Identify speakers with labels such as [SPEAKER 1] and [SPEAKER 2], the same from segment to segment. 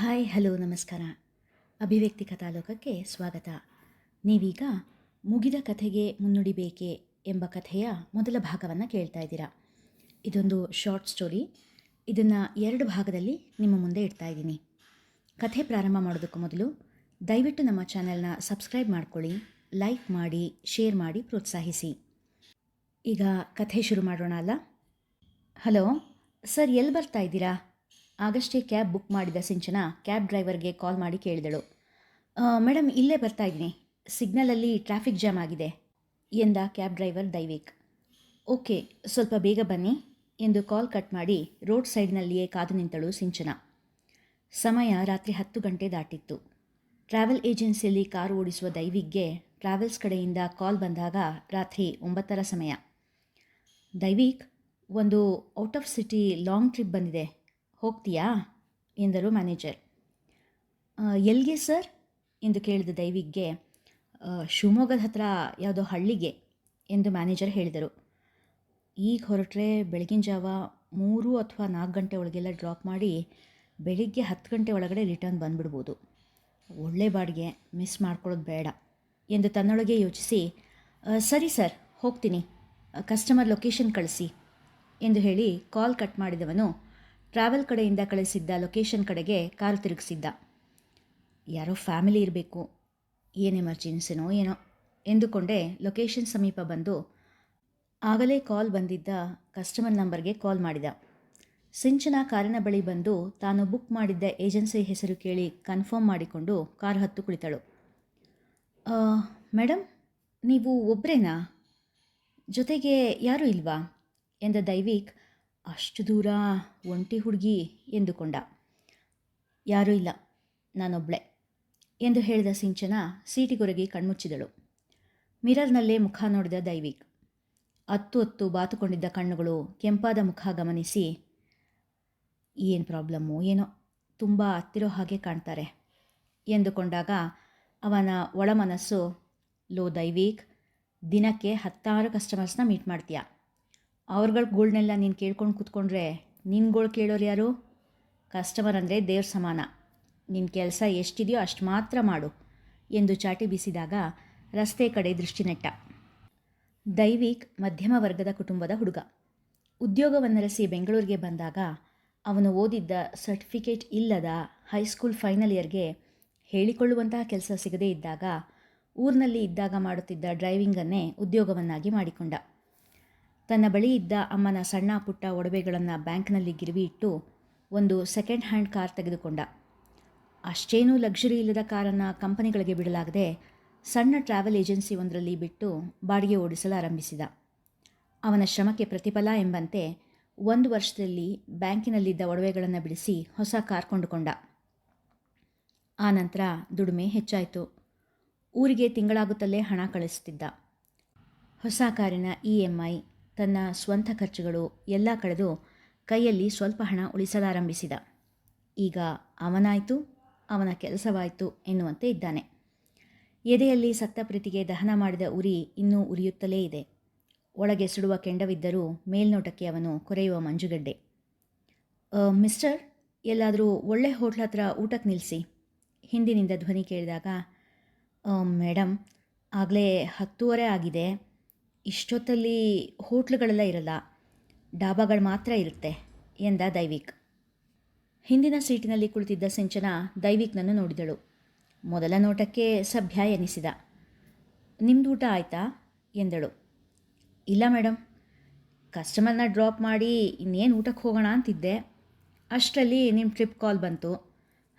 [SPEAKER 1] Hi, hello, ನಮಸ್ಕಾರ. ಅಭಿವ್ಯಕ್ತಿ ಕಥಾಲೋಕಕ್ಕೆ ಸ್ವಾಗತ. ನೀವೀಗ ಮುಗಿದ ಕಥೆಗೆ ಮುನ್ನುಡಿಬೇಕೆ ಎಂಬ ಕಥೆಯ ಮೊದಲ ಭಾಗವನ್ನು ಕೇಳ್ತಾ ಇದ್ದೀರಾ. ಇದೊಂದು ಶಾರ್ಟ್ ಸ್ಟೋರಿ ಇದನ್ನು ಎರಡು ಭಾಗದಲ್ಲಿ ನಿಮ್ಮ ಮುಂದೆ ಇಡ್ತಾ ಇದ್ದೀನಿ. ಕಥೆ ಪ್ರಾರಂಭ ಮಾಡೋದಕ್ಕೂ ಮೊದಲು ದಯವಿಟ್ಟು ನಮ್ಮ ಚಾನೆಲ್ನ ಸಬ್ಸ್ಕ್ರೈಬ್ ಮಾಡ್ಕೊಳ್ಳಿ ಲೈಕ್ ಮಾಡಿ ಶೇರ್ ಮಾಡಿ ಪ್ರೋತ್ಸಾಹಿಸಿ. ಈಗ ಕಥೆ ಶುರು ಮಾಡೋಣ ಅಲ್ಲ? ಹಲೋ, ಸರ್ ಎಲ್ಲಿ ಬರ್ತಾ ಇದ್ದೀರಾ? ಆಗಷ್ಟೇ ಕ್ಯಾಬ್ ಬುಕ್ ಮಾಡಿದ ಸಿಂಚನ ಕ್ಯಾಬ್ ಡ್ರೈವರ್ಗೆ ಕಾಲ್ ಮಾಡಿ ಕೇಳಿದಳು. ಮೇಡಮ್ ಇಲ್ಲೇ ಬರ್ತಾ ಇದ್ದೀನಿ. ಸಿಗ್ನಲಲ್ಲಿ ಟ್ರಾಫಿಕ್ ಜಾಮ್ ಆಗಿದೆ, ಎಂದ ಕ್ಯಾಬ್ ಡ್ರೈವರ್ ದೈವಿಕ್. ಓಕೆ, ಸ್ವಲ್ಪ ಬೇಗ ಬನ್ನಿ, ಎಂದು ಕಾಲ್ ಕಟ್ ಮಾಡಿ ರೋಡ್ ಸೈಡ್ನಲ್ಲಿಯೇ ಕಾದು ನಿಂತಳು ಸಿಂಚನ. ಸಮಯ ರಾತ್ರಿ ಹತ್ತು ಗಂಟೆ ದಾಟಿತ್ತು. ಟ್ರಾವೆಲ್ ಏಜೆನ್ಸಿಯಲ್ಲಿ ಕಾರು ಓಡಿಸುವ ದೈವಿಕ್ಗೆ ಟ್ರಾವೆಲ್ಸ್ ಕಡೆಯಿಂದ ಕಾಲ್ ಬಂದಾಗ ರಾತ್ರಿ ಒಂಬತ್ತರ ಸಮಯ. ದೈವಿಕ್, ಒಂದು out of city long trip ಬಂದಿದೆ. ಹೋಗ್ತೀಯಾ? ಎಂದರು ಮ್ಯಾನೇಜರ್ "ಆ, ಎಲ್ಲಿಗೆ ಸರ್ ಎಂದು ಕೇಳಿದ ದೈವಿಗೆ "ಆ, ಶಿವಮೊಗ್ಗದ ಹತ್ರ ಯಾವುದೋ ಹಳ್ಳಿಗೆ ಎಂದು ಮ್ಯಾನೇಜರ್ ಹೇಳಿದರು. ಈಗ ಹೊರಟ್ರೆ ಬೆಳಗಿನ ಜಾವ ಮೂರು ಅಥವಾ ನಾಲ್ಕು ಗಂಟೆ ಒಳಗೆಲ್ಲ ಡ್ರಾಪ್ ಮಾಡಿ ಬೆಳಿಗ್ಗೆ ಹತ್ತು ಗಂಟೆ ಒಳಗಡೆ ರಿಟರ್ನ್ ಬಂದುಬಿಡ್ಬೋದು. ಒಳ್ಳೆ ಬಾಡಿಗೆ ಮಿಸ್ ಮಾಡ್ಕೊಳ್ಳೋದು ಬೇಡ ಎಂದು ತನ್ನೊಳಗೆ ಯೋಚಿಸಿ ಸರಿ ಸರ್ ಹೋಗ್ತೀನಿ. ಕಸ್ಟಮರ್ ಲೊಕೇಶನ್ ಕಳಿಸಿ ಎಂದು ಹೇಳಿ ಕಾಲ್ ಕಟ್ ಮಾಡಿದವನು ಟ್ರಾವೆಲ್ ಕಡೆಯಿಂದ ಕಳಿಸಿದ್ದ ಲೊಕೇಶನ್ ಕಡೆಗೆ ಕಾರು ತಿರುಗಿಸಿದ್ದ. ಯಾರೋ ಫ್ಯಾಮಿಲಿ ಇರಬೇಕು ಏನು ಎಮರ್ಜೆನ್ಸಿನೋ ಏನೋ ಎಂದುಕೊಂಡೇ ಲೊಕೇಶನ್ ಸಮೀಪ ಬಂದು ಆಗಲೇ ಕಾಲ್ ಬಂದಿದ್ದ ಕಸ್ಟಮರ್ ನಂಬರ್ಗೆ ಕಾಲ್ ಮಾಡಿದ. ಸಿಂಚನ ಕಾರಿನ ಬಳಿ ಬಂದು ತಾನು ಬುಕ್ ಮಾಡಿದ್ದ ಏಜೆನ್ಸಿ ಹೆಸರು ಕೇಳಿ ಕನ್ಫರ್ಮ್ ಮಾಡಿಕೊಂಡು ಕಾರ್ ಹತ್ತು ಕುಳಿತಳು. "ಆ, ಮೇಡಮ್ ನೀವು ಒಬ್ಬರೇನಾ ಜೊತೆಗೆ ಯಾರೂ ಇಲ್ವಾ? ಎಂದ ದೈವಿಕ್ ಅಷ್ಟು ದೂರ ಒಂಟಿ ಹುಡುಗಿ ಎಂದುಕೊಂಡ. ಯಾರೂ ಇಲ್ಲ, ನಾನೊಬ್ಳೆ ಎಂದು ಹೇಳಿದ ಸಿಂಚನ ಸೀಟಿಗೊರಗಿ ಕಣ್ಮುಚ್ಚಿದಳು. ಮಿರರ್ನಲ್ಲೇ ಮುಖ ನೋಡಿದ ದೈವಿಕ್. ಅತ್ತು ಅತ್ತು ಬಾತುಕೊಂಡಿದ್ದ ಕಣ್ಣುಗಳು ಕೆಂಪಾದ ಮುಖ ಗಮನಿಸಿ, ಏನು ಪ್ರಾಬ್ಲಮ್ಮು ಏನೋ, ತುಂಬ ಹತ್ತಿರೋ ಹಾಗೆ ಕಾಣ್ತಾರೆ ಎಂದುಕೊಂಡಾಗ ಅವನ ಒಳಮನಸ್ಸು, ಲೋ ದೈವಿಕ್, ದಿನಕ್ಕೆ ಹತ್ತಾರು ಕಸ್ಟಮರ್ಸ್ನ ಮೀಟ್ ಮಾಡ್ತೀಯ? ಅವ್ರಗಳ ಗೋಳ್ನೆಲ್ಲ ನೀನು ಕೇಳ್ಕೊಂಡು ಕೂತ್ಕೊಂಡ್ರೆ ನಿನ್ಗಳು ಕೇಳೋರು ಯಾರು? ಕಸ್ಟಮರ್ ಅಂದರೆ ದೇವ್ರ ಸಮಾನ. ನಿನ್ನ ಕೆಲಸ ಎಷ್ಟಿದೆಯೋ ಅಷ್ಟು ಮಾತ್ರ ಮಾಡು ಎಂದು ಚಾಟಿ ಬೀಸಿದಾಗ ರಸ್ತೆ ಕಡೆ ದೃಷ್ಟಿ ನೆಟ್ಟ. ದೈವಿಕ್ ಮಧ್ಯಮ ವರ್ಗದ ಕುಟುಂಬದ ಹುಡುಗ. ಉದ್ಯೋಗವನ್ನರಸಿ ಬೆಂಗಳೂರಿಗೆ ಬಂದಾಗ ಅವನು ಓದಿದ್ದ ಸರ್ಟಿಫಿಕೇಟ್ ಇಲ್ಲದ ಹೈಸ್ಕೂಲ್ ಫೈನಲ್ ಇಯರ್ಗೆ ಹೇಳಿಕೊಳ್ಳುವಂತಹ ಕೆಲಸ ಸಿಗದೇ ಇದ್ದಾಗ ಊರಿನಲ್ಲಿ ಇದ್ದಾಗ ಮಾಡುತ್ತಿದ್ದ ಡ್ರೈವಿಂಗನ್ನೇ ಉದ್ಯೋಗವನ್ನಾಗಿ ಮಾಡಿಕೊಂಡ. ತನ್ನ ಬಳಿ ಇದ್ದ ಅಮ್ಮನ ಸಣ್ಣ ಪುಟ್ಟ ಒಡವೆಗಳನ್ನು ಬ್ಯಾಂಕ್ನಲ್ಲಿ ಗಿರವಿ ಇಟ್ಟು ಒಂದು ಸೆಕೆಂಡ್ ಹ್ಯಾಂಡ್ ಕಾರ್ ತೆಗೆದುಕೊಂಡ. ಅಷ್ಟೇನೂ ಲಕ್ಸುರಿ ಇಲ್ಲದ ಕಾರನ್ನು ಕಂಪನಿಗಳಿಗೆ ಬಿಡಲಾಗದೆ ಸಣ್ಣ ಟ್ರಾವೆಲ್ ಏಜೆನ್ಸಿ ಒಂದರಲ್ಲಿ ಬಿಟ್ಟು ಬಾಡಿಗೆ ಓಡಿಸಲು ಆರಂಭಿಸಿದ. ಅವನ ಶ್ರಮಕ್ಕೆ ಪ್ರತಿಫಲ ಎಂಬಂತೆ ಒಂದು ವರ್ಷದಲ್ಲಿ ಬ್ಯಾಂಕಿನಲ್ಲಿದ್ದ ಒಡವೆಗಳನ್ನು ಬಿಡಿಸಿ ಹೊಸ ಕಾರ್ ಕೊಂಡುಕೊಂಡ. ಆ ನಂತರ ದುಡಿಮೆ ಹೆಚ್ಚಾಯಿತು. ಊರಿಗೆ ತಿಂಗಳಾಗುತ್ತಲೇ ಹಣ ಕಳಿಸುತ್ತಿದ್ದ ಹೊಸ ಕಾರಿನ ಇ ಎಂ ಐ ತನ್ನ ಸ್ವಂತ ಖರ್ಚುಗಳು ಎಲ್ಲ ಕಳೆದು ಕೈಯಲ್ಲಿ ಸ್ವಲ್ಪ ಹಣ ಉಳಿಸಲಾರಂಭಿಸಿದ. ಈಗ ಅವನಾಯಿತು ಅವನ ಕೆಲಸವಾಯಿತು ಎನ್ನುವಂತೆ ಇದ್ದಾನೆ. ಎದೆಯಲ್ಲಿ ಸತ್ತ ಪ್ರೀತಿಗೆ ದಹನ ಮಾಡಿದ ಉರಿ ಇನ್ನೂ ಉರಿಯುತ್ತಲೇ ಇದೆ. ಒಳಗೆ ಸುಡುವ ಕೆಂಡವಿದ್ದರೂ ಮೇಲ್ನೋಟಕ್ಕೆ ಅವನು ಕೊರೆಯುವ ಮಂಜುಗಡ್ಡೆ. ಮಿಸ್ಟರ್ ಎಲ್ಲಾದರೂ ಒಳ್ಳೆ ಹೋಟ್ಲ್ ಹತ್ರ ಊಟಕ್ಕೆ ನಿಲ್ಲಿಸಿ ಹಿಂದಿನಿಂದ ಧ್ವನಿ ಕೇಳಿದಾಗ "ಆ, ಮೇಡಮ್ ಆಗಲೇ ಹತ್ತೂವರೆ ಆಗಿದೆ. ಇಷ್ಟೊತ್ತಲ್ಲಿ ಹೋಟ್ಲುಗಳೆಲ್ಲ ಇರಲ್ಲ, ಡಾಬಾಗಳು ಮಾತ್ರ ಇರುತ್ತೆ ಎಂದ ದೈವಿಕ್. ಹಿಂದಿನ ಸೀಟಿನಲ್ಲಿ ಕುಳಿತಿದ್ದ ಸಿಂಚನ ದೈವಿಕ್ನನ್ನು ನೋಡಿದಳು. ಮೊದಲ ನೋಟಕ್ಕೆ ಸಭ್ಯ ಎನಿಸಿದ. ನಿಮ್ದು ಊಟ ಆಯಿತಾ? ಎಂದಳು. ಇಲ್ಲ ಮೇಡಮ್ ಕಸ್ಟಮರ್ನ ಡ್ರಾಪ್ ಮಾಡಿ ಇನ್ನೇನು ಊಟಕ್ಕೆ ಹೋಗೋಣ ಅಂತಿದ್ದೆ. ಅಷ್ಟರಲ್ಲಿ ನಿಮ್ಮ ಟ್ರಿಪ್ ಕಾಲ್ ಬಂತು.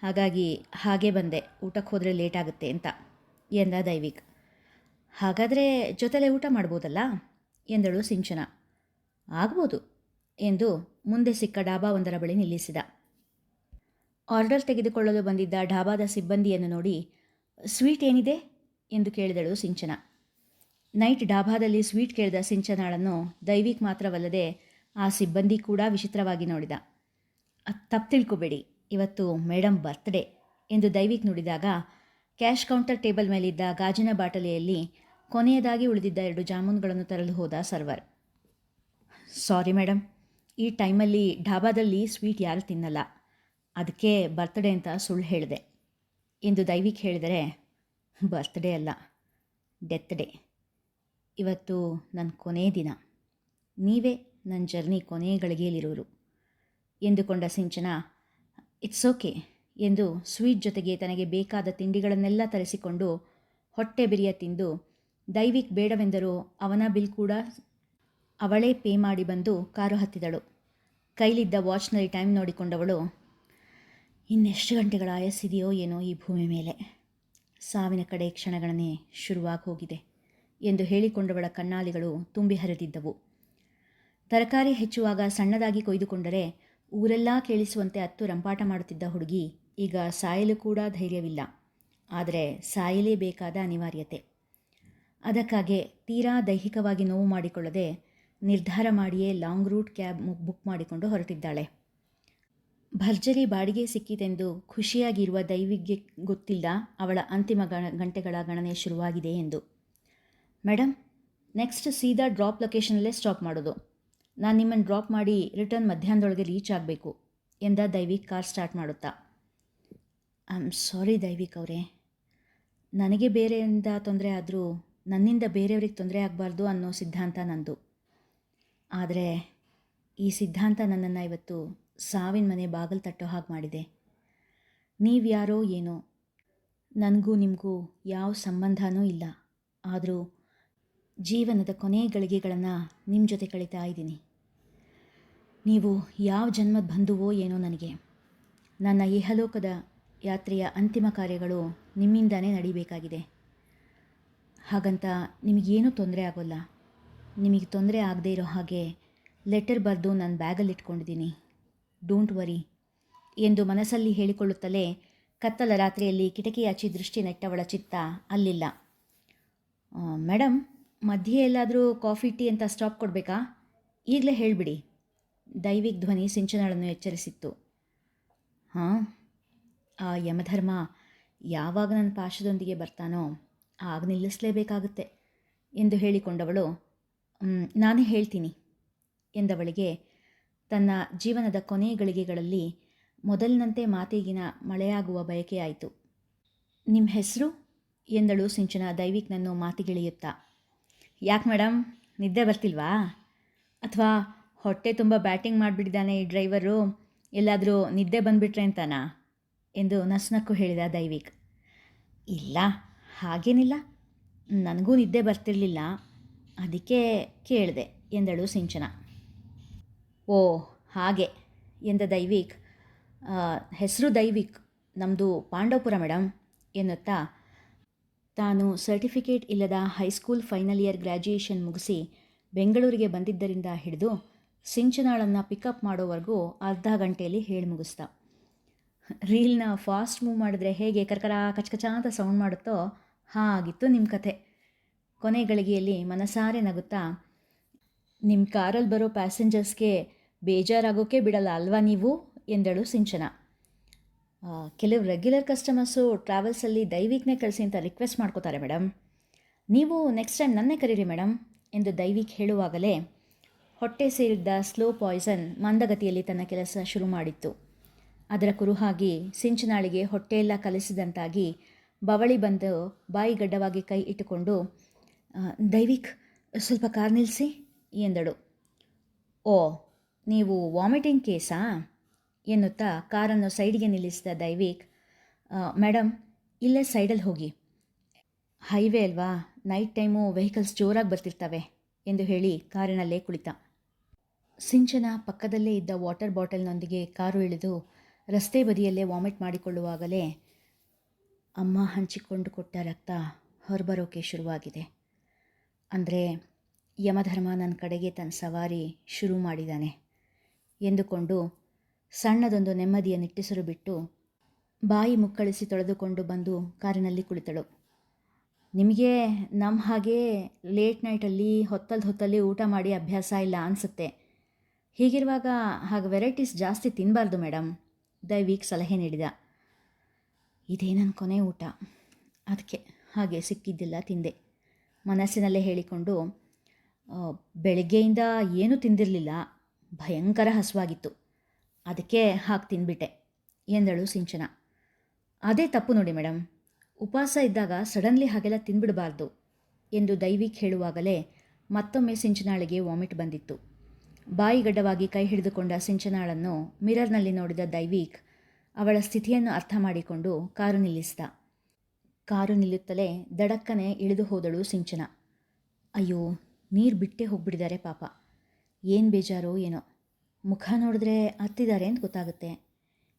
[SPEAKER 1] ಹಾಗಾಗಿ ಹಾಗೆ ಬಂದೆ. ಊಟಕ್ಕೆ ಹೋದರೆ ಲೇಟ್ ಆಗುತ್ತೆ ಅಂತ ಎಂದ ದೈವಿಕ್. ಹಾಗಾದರೆ ಜೊತೆಲೆ ಊಟ ಮಾಡ್ಬೋದಲ್ಲ? ಎಂದಳು ಸಿಂಚನ. ಆಗ್ಬೋದು, ಎಂದು ಮುಂದೆ ಸಿಕ್ಕ ಡಾಬಾ ಒಂದರ ಬಳಿ ನಿಲ್ಲಿಸಿದ. ಆರ್ಡರ್ ತೆಗೆದುಕೊಳ್ಳಲು ಬಂದಿದ್ದ ಡಾಬಾದ ಸಿಬ್ಬಂದಿಯನ್ನು ನೋಡಿ, ಸ್ವೀಟ್ ಏನಿದೆ? ಎಂದು ಕೇಳಿದಳು ಸಿಂಚನ. ನೈಟ್ ಡಾಬಾದಲ್ಲಿ ಸ್ವೀಟ್ ಕೇಳಿದ ಸಿಂಚನಾಳನ್ನು ದೈವಿಕ್ ಮಾತ್ರವಲ್ಲದೆ ಆ ಸಿಬ್ಬಂದಿ ಕೂಡ ವಿಚಿತ್ರವಾಗಿ ನೋಡಿದ. ತಪ್ಪು ತಿಳ್ಕೊಬೇಡಿ, ಇವತ್ತು ಮೇಡಮ್ ಬರ್ತ್ಡೇ, ಎಂದು ದೈವಿಕ್ ನುಡಿದಾಗ ಕ್ಯಾಶ್ ಕೌಂಟರ್ ಟೇಬಲ್ ಮೇಲಿದ್ದ ಗಾಜಿನ ಬಾಟಲಿಯಲ್ಲಿ ಕೊನೆಯದಾಗಿ ಉಳಿದಿದ್ದ ಎರಡು ಜಾಮೂನ್ಗಳನ್ನು ತರಲು ಹೋದ ಸರ್ವರ್. ಸಾರಿ ಮೇಡಮ್ ಈ ಟೈಮಲ್ಲಿ ಢಾಬಾದಲ್ಲಿ ಸ್ವೀಟ್ ಯಾರು ತಿನ್ನಲ್ಲ. ಅದಕ್ಕೆ ಬರ್ತ್ಡೇ ಅಂತ ಸುಳ್ಳು ಹೇಳಿದೆ. ಎಂದು ದೈವಿಕ್ ಹೇಳಿದರೆ, ಬರ್ತ್ಡೇ ಅಲ್ಲ, ಡೆತ್ ಡೇ. ಇವತ್ತು ನನ್ನ ಕೊನೆಯ ದಿನ. ನೀವೇ ನನ್ನ ಜರ್ನಿ ಕೊನೆಯ ಗಳಿಗೆಯಲ್ಲಿರೋರು ಎಂದುಕೊಂಡ ಸಿಂಚನ, ಇಟ್ಸ್ ಓಕೆ. ಎಂದು ಸ್ವೀಟ್ ಜೊತೆಗೆ ತನಗೆ ಬೇಕಾದ ತಿಂಡಿಗಳನ್ನೆಲ್ಲ ತರಿಸಿಕೊಂಡು ಹೊಟ್ಟೆ ಬಿರಿಯ ತಿಂದು, ದೈವಿಕ್ ಬೇಡವೆಂದರೂ ಅವನ ಬಿಲ್ ಕೂಡ ಅವಳೇ ಪೇ ಮಾಡಿ ಬಂದು ಕಾರು ಹತ್ತಿದಳು. ಕೈಲಿದ್ದ ವಾಚ್ನಲ್ಲಿ ಟೈಮ್ ನೋಡಿಕೊಂಡವಳು, ಇನ್ನೆಷ್ಟು ಗಂಟೆಗಳ ಆಯಸ್ಸಿದೆಯೋ ಏನೋ ಈ ಭೂಮಿ ಮೇಲೆ. ಸಾವಿನ ಕಡೆ ಕ್ಷಣಗಣನೆ ಶುರುವಾಗಿ ಹೋಗಿದೆ ಎಂದು ಹೇಳಿಕೊಂಡವಳ ಕಣ್ಣಾಲಿಗಳು ತುಂಬಿ ಹರಿದಿದ್ದವು. ತರಕಾರಿ ಹೆಚ್ಚುವಾಗ ಸಣ್ಣದಾಗಿ ಕೊಯ್ದುಕೊಂಡರೆ ಊರೆಲ್ಲ ಕೇಳಿಸುವಂತೆ ಅತ್ತು ರಂಪಾಟ ಮಾಡುತ್ತಿದ್ದ ಹುಡುಗಿ ಈಗ ಸಾಯಲು ಕೂಡ ಧೈರ್ಯವಿಲ್ಲ. ಆದರೆ ಸಾಯಲೇಬೇಕಾದ ಅನಿವಾರ್ಯತೆ. ಅದಕ್ಕಾಗಿ ತೀರಾ ದೈಹಿಕವಾಗಿ ನೋವು ಮಾಡಿಕೊಳ್ಳದೆ ನಿರ್ಧಾರ ಮಾಡಿಯೇ ಲಾಂಗ್ ರೂಟ್ ಕ್ಯಾಬ್ ಬುಕ್ ಮಾಡಿಕೊಂಡು ಹೊರಟಿದ್ದಾಳೆ. ಭರ್ಜರಿ ಬಾಡಿಗೆ ಸಿಕ್ಕಿತೆಂದು ಖುಷಿಯಾಗಿರುವ ದೈವಿಗೆ ಗೊತ್ತಿಲ್ಲ ಅವಳ ಅಂತಿಮ ಗಣ, ಗಂಟೆಗಳ ಗಣನೆ ಶುರುವಾಗಿದೆ ಎಂದು. ಮೇಡಮ್ ನೆಕ್ಸ್ಟ್ ಸೀದಾ ಡ್ರಾಪ್ ಲೊಕೇಶನಲ್ಲೇ ಸ್ಟಾಪ್ ಮಾಡೋದು. ನಾನು ನಿಮ್ಮನ್ನು ಡ್ರಾಪ್ ಮಾಡಿ ರಿಟರ್ನ್ ಮಧ್ಯಾಹ್ನದೊಳಗೆ ರೀಚ್ ಆಗಬೇಕು, ಎಂದ ದೈವಿ ಕಾರ್ ಸ್ಟಾರ್ಟ್ ಮಾಡುತ್ತಾ. ಐ ಆಮ್ ಸಾರಿ ದೈವಿಕ್ ಅವರೇ. ನನಗೆ ಬೇರೆಯಿಂದ ತೊಂದರೆ ಆದರೂ, ನನ್ನಿಂದ ಬೇರೆಯವ್ರಿಗೆ ತೊಂದರೆ ಆಗಬಾರ್ದು ಅನ್ನೋ ಸಿದ್ಧಾಂತ ನಂದು. ಆದರೆ, ಈ ಸಿದ್ಧಾಂತ ನನ್ನನ್ನು ಇವತ್ತು ಸಾವಿನ ಮನೆ ಬಾಗಿಲು ತಟ್ಟೋ ಹಾಗೆ ಮಾಡಿದೆ. ನೀವ್ಯಾರೋ ಏನೋ, ನನಗೂ ನಿಮಗೂ ಯಾವ ಸಂಬಂಧನೂ ಇಲ್ಲ. ಆದರೂ, ಜೀವನದ ಕೊನೆ ಗಳಿಗೆಗಳನ್ನು ನಿಮ್ಮ ಜೊತೆ ಕಳೀತಾ ಇದ್ದೀನಿ. ನೀವು ಯಾವ ಜನ್ಮದ ಬಂಧುವೋ ಏನೋ ನನಗೆ. ನನ್ನ ಇಹಲೋಕದ ಯಾತ್ರೆಯ ಅಂತಿಮ ಕಾರ್ಯಗಳು ನಿಮ್ಮಿಂದಾನೇ ನಡಿಬೇಕಾಗಿದೆ. ಹಾಗಂತ ನಿಮಗೇನೂ ತೊಂದರೆ ಆಗೋಲ್ಲ. ನಿಮಗೆ ತೊಂದರೆ ಆಗದೇ ಇರೋ ಹಾಗೆ ಲೆಟರ್ ಬರೆದು ನಾನು ಬ್ಯಾಗಲ್ಲಿ ಇಟ್ಕೊಂಡಿದ್ದೀನಿ. ಡೋಂಟ್ ವರಿ ಎಂದು ಮನಸ್ಸಲ್ಲಿ ಹೇಳಿಕೊಳ್ಳುತ್ತಲೇ ಕತ್ತಲ ರಾತ್ರಿಯಲ್ಲಿ ಕಿಟಕಿಯಾಚಿ ದೃಷ್ಟಿ ನೆಟ್ಟವಳ ಚಿತ್ತ ಅಲ್ಲಿಲ್ಲ. ಮೇಡಮ್ ಮಧ್ಯೆ ಎಲ್ಲಾದರೂ ಕಾಫಿ, ಟೀ ಅಂತ ಸ್ಟಾಪ್ ಕೊಡಬೇಕಾ? ಈಗಲೇ ಹೇಳಿಬಿಡಿ. ದೈವಿಕ್ ಧ್ವನಿ ಸಿಂಚನಳನ್ನು ಎಚ್ಚರಿಸಿತ್ತು. ಹಾಂ ಆ ಯಮಧರ್ಮ ಯಾವಾಗ ನನ್ನ ಪಾಶದೊಂದಿಗೆ ಬರ್ತಾನೋ ಆಗ ನಿಲ್ಲಿಸಲೇಬೇಕಾಗುತ್ತೆ ಎಂದು ಹೇಳಿಕೊಂಡವಳು "ಮ್, ನಾನೇ ಹೇಳ್ತೀನಿ ಎಂದವಳಿಗೆ ತನ್ನ ಜೀವನದ ಕೊನೆ ಗಳಿಗೆಗಳಲ್ಲಿ ಮೊದಲಿನಂತೆ ಮಾತಿಗಿನ ಮಳೆಯಾಗುವ ಬಯಕೆಯಾಯಿತು ನಿಮ್ಮ ಹೆಸರು? ಎಂದಳು ಸಿಂಚನ ದೈವಿಕ್ನನ್ನು ಮಾತಿಗಿಳಿಯುತ್ತಾ. ಯಾಕೆ ಮೇಡಮ್ ನಿದ್ದೆ ಬರ್ತಿಲ್ವಾ? ಅಥವಾ ಹೊಟ್ಟೆ ತುಂಬ ಬ್ಯಾಟಿಂಗ್ ಮಾಡಿಬಿಟ್ಟಿದ್ದಾನೆ ಈ ಡ್ರೈವರು ಎಲ್ಲಾದರೂ ನಿದ್ದೆ ಬಂದುಬಿಟ್ರೆ ಅಂತಾನಾ? ಎಂದು ನಸುನಕ್ಕು ಹೇಳಿದ ದೈವಿಕ್. ಇಲ್ಲ, ಹಾಗೇನಿಲ್ಲ. ನನಗೂ ನಿದ್ದೆ ಬರ್ತಿರಲಿಲ್ಲ. ಅದಕ್ಕೆ ಕೇಳಿದೆ, ಎಂದಳು ಸಿಂಚನ. ಓ, ಹಾಗೆ, ಎಂದ ದೈವಿಕ್. ಹೆಸರು ದೈವಿಕ್ ನಮ್ಮದು ಪಾಂಡವಪುರ ಮೇಡಮ್ ಎನ್ನುತ್ತಾ. ತಾನು ಸರ್ಟಿಫಿಕೇಟ್ ಇಲ್ಲದ ಹೈಸ್ಕೂಲ್ ಫೈನಲ್ ಇಯರ್ ಗ್ರ್ಯಾಜುಯೇಷನ್ ಮುಗಿಸಿ ಬೆಂಗಳೂರಿಗೆ ಬಂದಿದ್ದರಿಂದ ಹಿಡಿದು ಸಿಂಚನಾಳನ್ನು ಪಿಕಪ್ ಮಾಡೋವರೆಗೂ ಅರ್ಧ ಗಂಟೆಯಲ್ಲಿ ಹೇಳಿ ಮುಗಿಸ್ದ ರೀಲ್ನ ಫಾಸ್ಟ್ ಮೂವ್ ಮಾಡಿದ್ರೆ ಹೇಗೆ ಕರ್ಕರ ಕಚ್ಕಚ ಅಂತ ಸೌಂಡ್ ಮಾಡುತ್ತೋ ಹಾಗಿತ್ತು ನಿಮ್ಮ ಕಥೆ. ಕೊನೆ ಗಳಿಗೆಯಲ್ಲಿ ಮನಸಾರೆ ನಗುತ್ತಾ ನಿಮ್ಮ ಕಾರಲ್ಲಿ ಬರೋ ಪ್ಯಾಸೆಂಜರ್ಸ್ಗೆ ಬೇಜಾರಾಗೋಕೆ ಬಿಡಲ್ಲ ಅಲ್ವಾ ನೀವು? ಎಂದಳು ಸಿಂಚನ. ಕೆಲವು ರೆಗ್ಯುಲರ್ ಕಸ್ಟಮರ್ಸು ಟ್ರಾವೆಲ್ಸಲ್ಲಿ ದೈವಿಕ್ನೇ ಕಳಿಸಿ ಅಂತ ರಿಕ್ವೆಸ್ಟ್ ಮಾಡ್ಕೋತಾರೆ ಮೇಡಮ್ ನೀವು ನೆಕ್ಸ್ಟ್ ಟೈಮ್ ನನ್ನೇ ಕರೀರಿ ಮೇಡಮ್ ಎಂದು ದೈವಿಕ್ ಹೇಳುವಾಗಲೇ ಹೊಟ್ಟೆ ಸೇರಿದ್ದ ಸ್ಲೋ ಪಾಯ್ಸನ್ ಮಂದಗತಿಯಲ್ಲಿ ತನ್ನ ಕೆಲಸ ಶುರು ಮಾಡಿತ್ತು. ಅದರ ಕುರುಹಾಗಿ ಸಿಂಚನಾಳಿಗೆ ಹೊಟ್ಟೆಯೆಲ್ಲ ಕಲಿಸಿದಂತಾಗಿ ಬವಳಿ ಬಂದು ಬಾಯಿ ಗಡ್ಡವಾಗಿ ಕೈ ಇಟ್ಟುಕೊಂಡು "ಆ, ದೈವಿಕ್ ಸ್ವಲ್ಪ ಕಾರ್ ನಿಲ್ಲಿಸಿ ಎಂದಳು. ಓ ನೀವು ವಾಮಿಟಿಂಗ್ ಕೇಸಾ? ಎನ್ನುತ್ತಾ ಕಾರನ್ನು ಸೈಡಿಗೆ ನಿಲ್ಲಿಸಿದ ದೈವಿಕ್ "ಆ, ಮೇಡಮ್ ಇಲ್ಲೇ ಸೈಡಲ್ಲಿ ಹೋಗಿ. ಹೈವೇ ಅಲ್ವಾ? ನೈಟ್ ಟೈಮು ವೆಹಿಕಲ್ಸ್ ಜೋರಾಗಿ ಬರ್ತಿರ್ತವೆ ಎಂದು ಹೇಳಿ ಕಾರಿನಲ್ಲೇ ಕುಳಿತ. ಸಿಂಚನ ಪಕ್ಕದಲ್ಲೇ ಇದ್ದ ವಾಟರ್ ಬಾಟಲ್ನೊಂದಿಗೆ ಕಾರು ಇಳಿದು ರಸ್ತೆ ಬದಿಯಲ್ಲೇ ವಾಮಿಟ್ ಮಾಡಿಕೊಳ್ಳುವಾಗಲೇ ಅಮ್ಮ ಹಂಚಿಕೊಂಡು ಕೊಟ್ಟ ರಕ್ತ ಹೊರಬರೋಕೆ ಶುರುವಾಗಿದೆ. ಅಂದರೆ ಯಮಧರ್ಮ ನನ್ನ ಕಡೆಗೆ ತನ್ನ ಸವಾರಿ ಶುರು ಮಾಡಿದ್ದಾನೆ ಎಂದುಕೊಂಡು ಸಣ್ಣದೊಂದು ನೆಮ್ಮದಿಯ ನಿಟ್ಟಿಸರು ಬಿಟ್ಟು ಬಾಯಿ ಮುಕ್ಕಳಿಸಿ ತೊಳೆದುಕೊಂಡು ಬಂದು ಕಾರಿನಲ್ಲಿ ಕುಳಿತಳು. ನಿಮಗೆ ನಮ್ಮ ಹಾಗೆ ಲೇಟ್ ನೈಟಲ್ಲಿ ಹೊತ್ತಲ್ಲಿ ಹೊತ್ತಲ್ಲಿ ಊಟ ಮಾಡಿ ಅಭ್ಯಾಸ ಇಲ್ಲ ಅನಿಸುತ್ತೆ. ಹೀಗಿರುವಾಗ ಹಾಗೆ ವೆರೈಟೀಸ್ ಜಾಸ್ತಿ ತಿನ್ನಬಾರ್ದು ಮೇಡಮ್ ದೈವಿಕ್ ಸಲಹೆ ನೀಡಿದ. ಇದೇ ನನ್ನ ಕೊನೆ ಊಟ? ಅದಕ್ಕೆ ಹಾಗೆ ಸಿಕ್ಕಿದ್ದಿಲ್ಲ ತಿಂದೆ. ಮನಸ್ಸಿನಲ್ಲೇ ಹೇಳಿಕೊಂಡು ಬೆಳಗ್ಗೆಯಿಂದ ಏನೂ ತಿಂದಿರಲಿಲ್ಲ. ಭಯಂಕರ ಹಸುವಾಗಿತ್ತು. ಅದಕ್ಕೆ ಹಾಕಿ ತಿಂದ್ಬಿಟ್ಟೆ ಎಂದಳು ಸಿಂಚನ. ಅದೇ ತಪ್ಪು ನೋಡಿ ಮೇಡಮ್ ಉಪವಾಸ ಇದ್ದಾಗ ಸಡನ್ಲಿ ಹಾಗೆಲ್ಲ ತಿಂದ್ಬಿಡಬಾರ್ದು ಎಂದು ದೈವಿಕ್ ಹೇಳುವಾಗಲೇ ಮತ್ತೊಮ್ಮೆ ಸಿಂಚನಾಳಿಗೆ ವಾಮಿಟ್ ಬಂದಿತ್ತು. ಬಾಯಿಗಡ್ಡವಾಗಿ ಕೈ ಹಿಡಿದುಕೊಂಡ ಸಿಂಚನಾಳನ್ನು ಮಿರರ್ನಲ್ಲಿ ನೋಡಿದ ದೈವಿಕ್ ಅವಳ ಸ್ಥಿತಿಯನ್ನು ಅರ್ಥ ಮಾಡಿಕೊಂಡು ಕಾರು ನಿಲ್ಲಿಸಿದ. ಕಾರು ನಿಲ್ಲುತ್ತಲೇ ದಡಕ್ಕನೆ ಇಳಿದು ಹೋದಳು ಸಿಂಚನ. ಅಯ್ಯೋ, ನೀರು ಬಿಟ್ಟೇ ಹೋಗ್ಬಿಟ್ಟಿದ್ದಾರೆ ಪಾಪ. ಏನು ಬೇಜಾರೋ ಏನೋ. ಮುಖ ನೋಡಿದ್ರೆ ಹತ್ತಿದ್ದಾರೆ ಅಂತ ಗೊತ್ತಾಗುತ್ತೆ.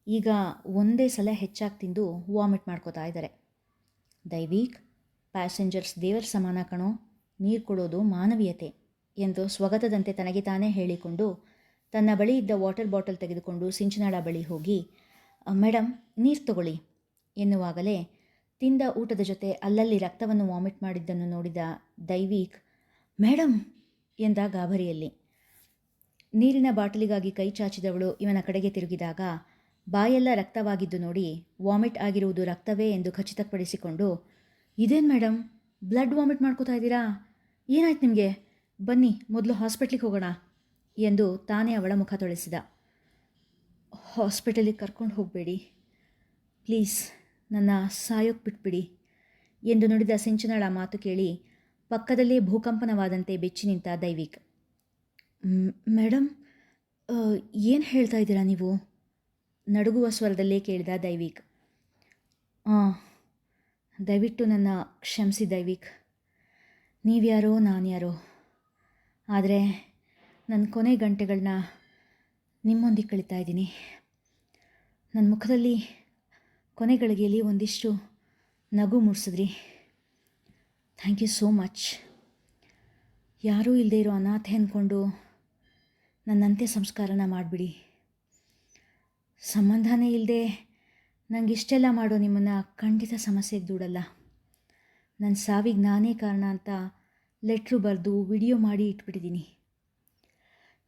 [SPEAKER 1] ಈಗ ಒಂದೇ ಸಲ ಹೆಚ್ಚಾಗಿ ತಿಂದು ವಾಮಿಟ್ ಮಾಡ್ಕೋತಾ ಇದ್ದಾರೆ. ದೈವೀಕ್, ಪ್ಯಾಸೆಂಜರ್ಸ್ ದೇವರ ಸಮಾನ ಕಣೋ. ನೀರು ಕೊಡೋದು ಮಾನವೀಯತೆ. ಎಂದು ಸ್ವಗತದಂತೆ ತನಗೆ ತಾನೇ ಹೇಳಿಕೊಂಡು ತನ್ನ ಬಳಿ ಇದ್ದ ವಾಟರ್ ಬಾಟಲ್ ತೆಗೆದುಕೊಂಡು ಸಿಂಚನಾಳ ಬಳಿ ಹೋಗಿ ಮೇಡಮ್ ನೀರು ತಗೊಳ್ಳಿ ಎನ್ನುವಾಗಲೇ ತಿಂದ ಊಟದ ಜೊತೆ ಅಲ್ಲಲ್ಲಿ ರಕ್ತವನ್ನು ವಾಮಿಟ್ ಮಾಡಿದ್ದನ್ನು ನೋಡಿದ ದೈವೀಕ್ ಮೇಡಮ್ ಎಂದ ಗಾಬರಿಯಲ್ಲಿ ನೀರಿನ ಬಾಟಲಿಗಾಗಿ ಕೈ ಚಾಚಿದವಳು ಇವನ ಕಡೆಗೆ ತಿರುಗಿದಾಗ ಬಾಯೆಲ್ಲ ರಕ್ತವಾಗಿದ್ದು ನೋಡಿ ವಾಮಿಟ್ ಆಗಿರುವುದು ರಕ್ತವೇ ಎಂದು ಖಚಿತಪಡಿಸಿಕೊಂಡು, ಇದೇನು ಮೇಡಮ್ ಬ್ಲಡ್ ವಾಮಿಟ್ ಮಾಡ್ಕೋತಾ ಇದ್ದೀರಾ? ಏನಾಯ್ತು ನಿಮಗೆ? ಬನ್ನಿ ಮೊದಲು ಹಾಸ್ಪಿಟ್ಲಿಗೆ ಹೋಗೋಣ ಎಂದು ತಾನೇ ಅವಳ ಮುಖ ತೊಳೆಸಿದ. ಹಾಸ್ಪಿಟಲಿಗೆ ಕರ್ಕೊಂಡು ಹೋಗಬೇಡಿ. ಪ್ಲೀಸ್ ನನ್ನ ಸಾಯೋಕ್ಕೆ ಬಿಟ್ಬಿಡಿ ಎಂದು ನುಡಿದ ಸಿಂಚನಳ ಮಾತು ಕೇಳಿ ಪಕ್ಕದಲ್ಲೇ ಭೂಕಂಪನವಾದಂತೆ ಬೆಚ್ಚಿ ನಿಂತ ದೈವಿಕ್. "ಮ್, ಮೇಡಮ್ ಏನು ಹೇಳ್ತಾ ಇದ್ದೀರಾ ನೀವು? ನಡುಗುವ ಸ್ವರದಲ್ಲೇ ಕೇಳಿದ ದೈವಿಕ್. ದಯವಿಟ್ಟು ನನ್ನ ಕ್ಷಮಿಸಿ ದೈವಿಕ್. ನೀವ್ಯಾರೋ ನಾನ್ಯಾರೋ ಆದರೆ ನನ್ನ ಕೊನೆ ಗಂಟೆಗಳನ್ನ ನಿಮ್ಮೊಂದಿಗೆ ಕಳೀತಾ ಇದ್ದೀನಿ. ನನ್ನ ಮುಖದಲ್ಲಿ ಕೊನೆಗಳಿಗೆಯಲ್ಲಿ ಒಂದಿಷ್ಟು ನಗು ಮೂಡಿಸಿದ್ರಿ. Thank you so much. ಯಾರೂ ಇಲ್ಲದೆ ಇರೋ ಅನಾಥೆ ಅಂದ್ಕೊಂಡು ನನ್ನ ಅಂತ್ಯ ಸಂಸ್ಕಾರನ ಮಾಡಿಬಿಡಿ. ಸಂಬಂಧನೇ ಇಲ್ಲದೆ ನಂಗೆ ಇಷ್ಟೆಲ್ಲ ಮಾಡೋ ನಿಮ್ಮನ್ನು ಖಂಡಿತ ಸಮಸ್ಯೆಗೆ ದೂಡಲ್ಲ. ನನ್ನ ಸಾವಿಗೆ ನಾನೇ ಕಾರಣ ಅಂತ ಲೆಟ್ರು ಬರೆದು ವಿಡಿಯೋ ಮಾಡಿ ಇಟ್ಬಿಟ್ಟಿದ್ದೀನಿ.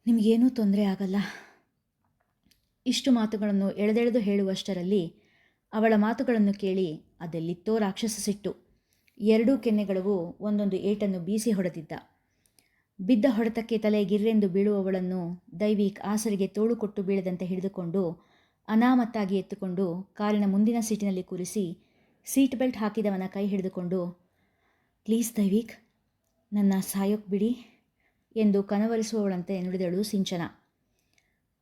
[SPEAKER 1] ನಿಮಗೇನೂ ತೊಂದರೆ ಆಗಲ್ಲ. ಇಷ್ಟು ಮಾತುಗಳನ್ನು ಎಳೆದೆಳೆದು ಹೇಳುವಷ್ಟರಲ್ಲಿ ಅವಳ ಮಾತುಗಳನ್ನು ಕೇಳಿ ಅದೆಲ್ಲಿತ್ತೋ ರಾಕ್ಷಸ ಸಿಟ್ಟು. ಎರಡೂ ಕೆನ್ನೆಗಳಿಗೂ ಒಂದೊಂದು ಏಟನ್ನು ಬೀಸಿ ಹೊಡೆದಿದ್ದ. ಬಿದ್ದ ಹೊಡೆತಕ್ಕೆ ತಲೆ ಗಿರ್ರೆಂದು ಬೀಳುವವಳನ್ನು ದೈವಿಕ್ ಆಸರಿಗೆ ತೋಳು ಕೊಟ್ಟು ಬೀಳದಂತೆ ಹಿಡಿದುಕೊಂಡು ಅನಾಮತ್ತಾಗಿ ಎತ್ತುಕೊಂಡು ಕಾರಿನ ಮುಂದಿನ ಸೀಟಿನಲ್ಲಿ ಕೂರಿಸಿ ಸೀಟ್ ಬೆಲ್ಟ್ ಹಾಕಿದವನ ಕೈ ಹಿಡಿದುಕೊಂಡು, ಪ್ಲೀಸ್ ದೈವಿಕ್ ನನ್ನ ಸಾಯೋಕ್ ಬಿಡಿ ಎಂದು ಕನವರಿಸುವವಳಂತೆ ನುಡಿದಳು ಸಿಂಚನ.